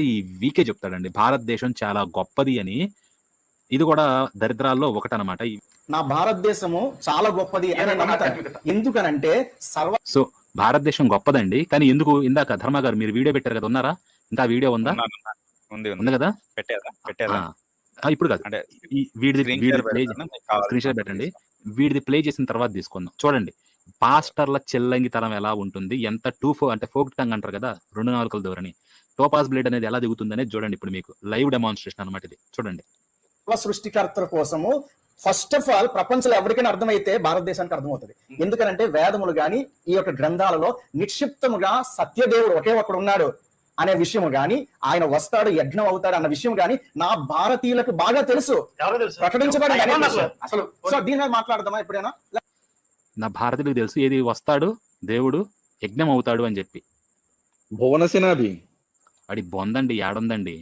ఈ వీకే చెప్తాడండి. భారతదేశం చాలా గొప్పది అని. ఇది కూడా దరిద్రాల్లో ఒకటనమాట. నా భారతదేశము చాలా గొప్పది అని నమ్ముతాను ఎందుకనంటే సర్వ సో భారతదేశం గొప్పదండి. కానీ ఎందుకు? ఇందాక ధర్మ గారు మీరు వీడియో పెట్టారు కదా ఉన్నారా? ఇంకా వీడియో ఉందా. ఉంది ఉంది. ఉంది కదా? పెట్టేదా? పెట్టేదా? ఆ. ఆ, ఇప్పుడు కాదు. వీడిది ప్లే స్క్రీన్ షాట్ పెట్టండి. వీడిది ప్లే చేసిన తర్వాత తీసుకుందాం. చూడండి. పాస్టర్ల చెల్లంగితనం ఎలా ఉంటుంది? ఎంత టూ ఫో అంటే ఫోక్ టంగ్ అంటారు కదా? రెండు నాలుకల ధోరణి. టోపాస్ బ్లేడ్ అనేది ఎలా దిగుతుంది అనేది చూడండి ఇప్పుడు మీకు లైవ్ డెమాన్స్ట్రేషన్ అనమాట ఇది. చూడండి. సృష్టికర్తల కోసము ఫస్ట్ ఆఫ్ ఆల్ ప్రపంచంలో ఎవరికైనా అర్థమైతే భారతదేశానికి అర్థమవుతుంది. ఎందుకనంటే వేదములు గాని ఈ యొక్క గ్రంథాలలో నిక్షిప్తముగా సత్యదేవుడు ఒకే ఒకడు ఉన్నాడు అనే విషయం గాని ఆయన వస్తాడు యజ్ఞం అవుతాడు అన్న విషయం గాని నా భారతీయులకు బాగా తెలుసు. విషయం. అసలు సో దీని మాట్లాడదామా ఎప్పుడైనా? నా భారతీయులకు తెలుసు ఏది వస్తాడు దేవుడు యజ్ఞం అవుతాడు అని చెప్పి. భువనసేనాభి అడి బొందండి ఏడుందండి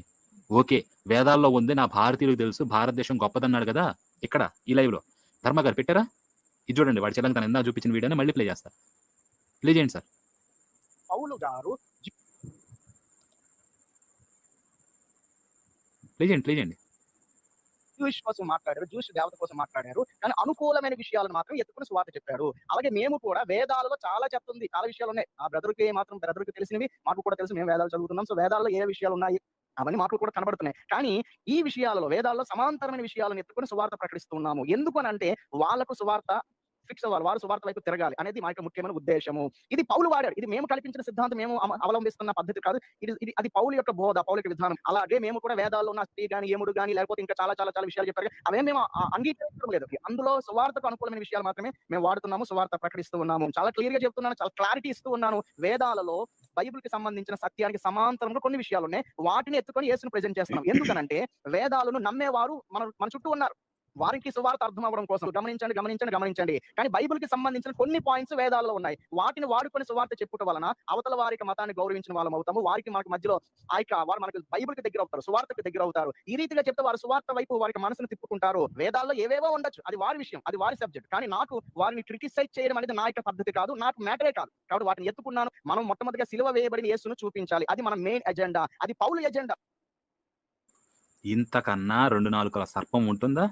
ఓకే వేదాల్లో ఉంది నా భారతీయులకు తెలుసు భారతదేశం గొప్పదన్నాడు కదా ఇక్కడ ఈ లైవ్లో ధర్మ గారు పెట్టారా? ఇది చూడండి వాడి చెల్లంగా తను ఇందా చూపించిన వీడియోని మళ్ళీ ప్లే చేస్తా. ప్లే చేయండి సార్. పౌలు గారు ప్లే చేయండి ప్లే చేయండి. జూయిష్ కోసం మాట్లాడారు జూయిష్ దేవత కోసం మాట్లాడారు కానీ అనుకూలమైన విషయాలను మాత్రం ఎత్తుకుని సువార్త చెప్పాడు. అలాగే మేము కూడా వేదాలలో చాలా చెప్తుంది చాలా విషయాలు ఉన్నాయి. ఆ బ్రదర్కి మాత్రం బ్రదర్కి తెలిసినవి మాకు కూడా తెలుసు మేము వేదాలు చదువుతున్నాం సో వేదాల్లో ఏ విషయాలు ఉన్నాయి? అవన్నీ మాకు కూడా కనబడుతున్నాయి. కానీ ఈ విషయాలలో వేదాల్లో సమాంతరమైన విషయాలను ఎత్తుకుని సువార్త ప్రకటిస్తున్నాము. ఎందుకు అని అంటే వాళ్ళకు సువార్త ఫిక్స్ అవ్వాలి వారు సువార్త వైపు తిరగాలి అనేది మా యొక్క ముఖ్యమైన ఉద్దేశము. ఇది పౌలు వాడాడు. ఇది మేము కల్పించిన సిద్ధాంతం మేము అవలంబిస్తున్న పద్ధతి కాదు. ఇది ఇది అది పౌలు యొక్క బోధ పౌలు యొక్క విధానం. అలాగే మేము కూడా వేదాల్లో ఉన్న స్త్రీ గాని ఏముడు గాని లేకపోతే ఇంకా చాలా చాలా చాలా విషయాలు చెప్పారు అవే మేము అంగీకరించడం లేదు. అందులో సువార్తకు అనుకూలమైన విషయాలు మాత్రమే మేము వాడుతున్నాము సువార్త ప్రకటిస్తూ ఉన్నాము. చాలా క్లియర్గా చెప్తున్నాను చాలా క్లారిటీ ఇస్తూ ఉన్నాను. వేదాలలో బైబిల్కి సంబంధించిన సత్యానికి సమాంతరంగా కొన్ని విషయాలు ఉన్నాయి. వాటిని ఎత్తుకొని యేసును ప్రజెంట్ చేస్తున్నాం. ఎందుకనంటే వేదాలను నమ్మేవారు మన మన చుట్టూ ఉన్నారు. వారికి సువార్త అర్థం అవ్వడం కోసం. గమనించండి గమనించండి గమనించండి. కానీ బైబిల్కి సంబంధించిన కొన్ని పాయింట్స్ వేదాల్లో ఉన్నాయి. వాటిని వాడుకొని సువార్త చెప్పుట వలన అవతల వారికి మతాన్ని గౌరవించిన వాళ్ళం అవుతాము. వారికి మనకు మధ్యలో ఆ వారు మనకు బైబిల్కి దగ్గర అవుతారు సువార్తకు దగ్గర అవుతారు. ఈ రీతిగా చెప్తే వారు సువార్త వైపు వారికి మనసును తిప్పుకుంటారు. వేదాల్లో ఏవేవో ఉండొచ్చు. అది వారి విషయం అది వారి సబ్జెక్ట్. కానీ నాకు వారిని క్రిటిసైజ్ చేయడం అనేది నా యొక్క పద్ధతి కాదు. నాకు మ్యాటరే కాదు. కాబట్టి వాటిని ఎత్తుకున్నాను. మనం మొట్టమొదటిగా సిలువ వేయబడిన యేసును చూపించాలి. అది మన మెయిన్ ఎజెండా. అది పౌలు ఎజెండా. ఇంతకన్నా రెండు నాలుగుల సర్పం ఉంటుందా?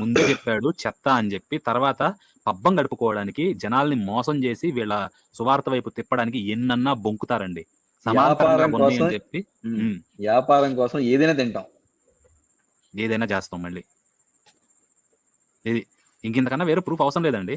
ముందే చెప్పాడు చెత్త అని చెప్పి తర్వాత పబ్బం గడుపుకోవడానికి జనాల్ని మోసం చేసి వీళ్ళ సువార్త వైపు తిప్పడానికి ఎన్నన్నా బొంకుతారండి. వ్యాపారం కోసం చెప్పి వ్యాపారం కోసం ఏదైనా తింటాం. ఏదైనా చేస్తాం మళ్ళీ. ఇది ఇంకింతకన్నా వేరే ప్రూఫ్ అవసరం లేదండి.